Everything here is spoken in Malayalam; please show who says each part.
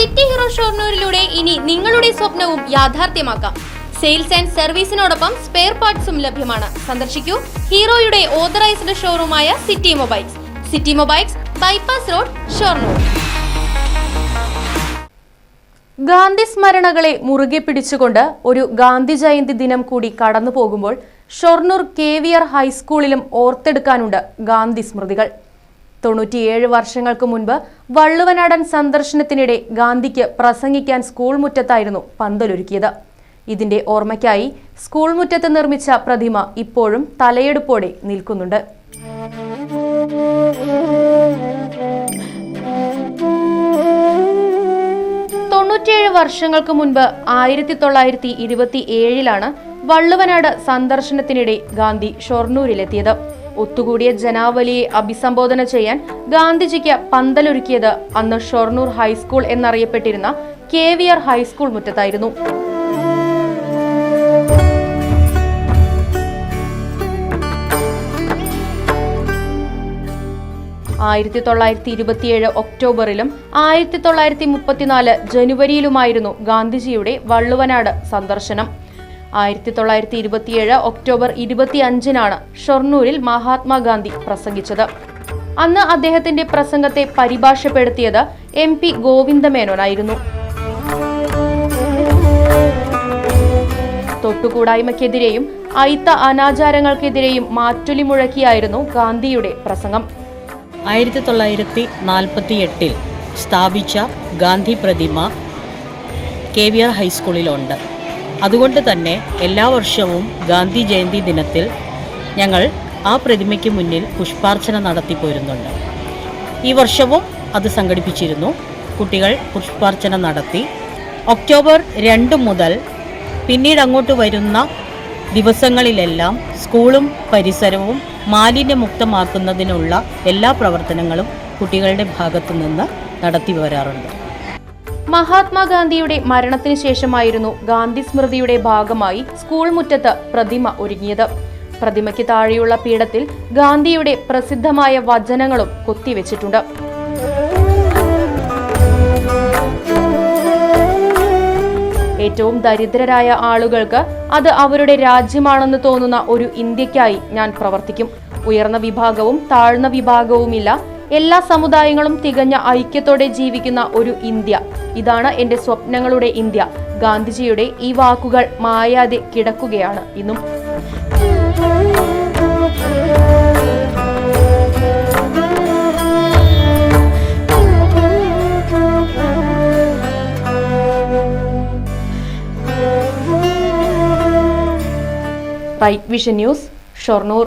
Speaker 1: സിറ്റി ഹീറോ ഷോർണൂരിലൂടെ ഇനി നിങ്ങളുടെ സ്വപ്നവും യാഥാർത്ഥ്യമാക്കാം. സെയിൽസ് ആൻഡ് സർവീസിനോടൊപ്പം സ്പെയർ പാർട്സും ലഭ്യമാണ്. സന്ദർശിക്കൂ ഹീറോയുടെ authorised ഷോറൂമായ city mobiles. City mobiles bypass road Shoranur. Gandhi സ്മരണകളെ മുറുകെ പിടിച്ചുകൊണ്ട് ഒരു ഗാന്ധി ജയന്തി ദിനം കൂടി കടന്നു പോകുമ്പോൾ ഷൊർണൂർ കെ വി ആർ ഹൈസ്കൂളിലും ഓർത്തെടുക്കാനുണ്ട് ഗാന്ധി സ്മൃതികൾ. തൊണ്ണൂറ്റിയേഴ് വർഷങ്ങൾക്ക് മുൻപ് വള്ളുവനാടൻ സന്ദർശനത്തിനിടെ ഗാന്ധിക്ക് പ്രസംഗിക്കാൻ സ്കൂൾ മുറ്റത്തായിരുന്നു പന്തലൊരുക്കിയത്. ഇതിന്റെ ഓർമ്മയ്ക്കായി സ്കൂൾ മുറ്റത്ത് നിർമ്മിച്ച പ്രതിമ ഇപ്പോഴും തലയെടുപ്പോടെ നിൽക്കുന്നുണ്ട്. തൊണ്ണൂറ്റിയേഴ് വർഷങ്ങൾക്ക് മുൻപ് ആയിരത്തി തൊള്ളായിരത്തി ഇരുപത്തി ഏഴിലാണ് വള്ളുവനാട് സന്ദർശനത്തിനിടെ ഗാന്ധി ഷൊർണൂരിലെത്തിയത്. ഒത്തുകൂടിയ ജനാവലിയെ അഭിസംബോധന ചെയ്യാൻ ഗാന്ധിജിക്ക് പന്തലൊരുക്കിയത് അന്ന് ഷൊർണൂർ ഹൈസ്കൂൾ എന്നറിയപ്പെട്ടിരുന്ന K V R high school മുറ്റത്തായിരുന്നു. ആയിരത്തി തൊള്ളായിരത്തി ഇരുപത്തിയേഴ് ഒക്ടോബറിലും ആയിരത്തി തൊള്ളായിരത്തി മുപ്പത്തിനാല് ജനുവരിയിലുമായിരുന്നു ഗാന്ധിജിയുടെ വള്ളുവനാട് സന്ദർശനം. ആയിരത്തി തൊള്ളായിരത്തി ഇരുപത്തിയേഴ് ഒക്ടോബർ ഇരുപത്തി അഞ്ചിനാണ് ഷൊർണൂരിൽ മഹാത്മാഗാന്ധി പ്രസംഗിച്ചത്. അന്ന് അദ്ദേഹത്തിന്റെ പ്രസംഗത്തെ പരിഭാഷപ്പെടുത്തിയത് എം പി ഗോവിന്ദമേനോനായിരുന്നു. തൊട്ടുകൂടായ്മയ്ക്കെതിരെയും അയിത്ത അനാചാരങ്ങൾക്കെതിരെയും മാറ്റൊലി മുഴക്കിയായിരുന്നു ഗാന്ധിയുടെ പ്രസംഗം.
Speaker 2: ആയിരത്തി തൊള്ളായിരത്തി നാൽപ്പത്തി എട്ടിൽ സ്ഥാപിച്ച ഗാന്ധി പ്രതിമ കെ വി ആർ ഹൈസ്കൂളിലുണ്ട്. അതുകൊണ്ട് തന്നെ എല്ലാ വർഷവും ഗാന്ധി ജയന്തി ദിനത്തിൽ ഞങ്ങൾ ആ പ്രതിമയ്ക്ക് മുന്നിൽ പുഷ്പാർച്ചന നടത്തി പോരുന്നുണ്ട്. ഈ വർഷവും അത് സംഘടിപ്പിച്ചിരുന്നു. കുട്ടികൾ പുഷ്പാർച്ചന നടത്തി. ഒക്ടോബർ രണ്ട് മുതൽ പിന്നീട് അങ്ങോട്ട് വരുന്ന ദിവസങ്ങളിലെല്ലാം സ്കൂളും പരിസരവും മാലിന്യമുക്തമാക്കുന്നതിനുള്ള എല്ലാ പ്രവർത്തനങ്ങളും കുട്ടികളുടെ ഭാഗത്തു നിന്ന് നടത്തി വരാറുണ്ട്.
Speaker 1: മഹാത്മാഗാന്ധിയുടെ മരണത്തിന് ശേഷമായിരുന്നു ഗാന്ധി സ്മൃതിയുടെ ഭാഗമായി സ്കൂൾ മുറ്റത്ത് പ്രതിമ ഒരുങ്ങിയത്. പ്രതിമയ്ക്ക് താഴെയുള്ള പീഠത്തിൽ ഗാന്ധിയുടെ പ്രസിദ്ധമായ വചനങ്ങളും കൊത്തിവെച്ചിട്ടുണ്ട്. ഏറ്റവും ദരിദ്രരായ ആളുകൾക്ക് അത് അവരുടെ രാജ്യമാണെന്ന് തോന്നുന്ന ഒരു ഇന്ത്യക്കായി ഞാൻ പ്രവർത്തിക്കും. ഉയർന്ന വിഭാഗവും താഴ്ന്ന വിഭാഗവുമില്ല എല്ലാ സമുദായങ്ങളും തികഞ്ഞ ഐക്യത്തോടെ ജീവിക്കുന്ന ഒരു ഇന്ത്യ. ഇതാണ് എന്റെ സ്വപ്നങ്ങളുടെ ഇന്ത്യ. ഗാന്ധിജിയുടെ ഈ വാക്കുകൾ മായാതെ കിടക്കുകയാണ് ഇന്നും. Right vision news Shoranur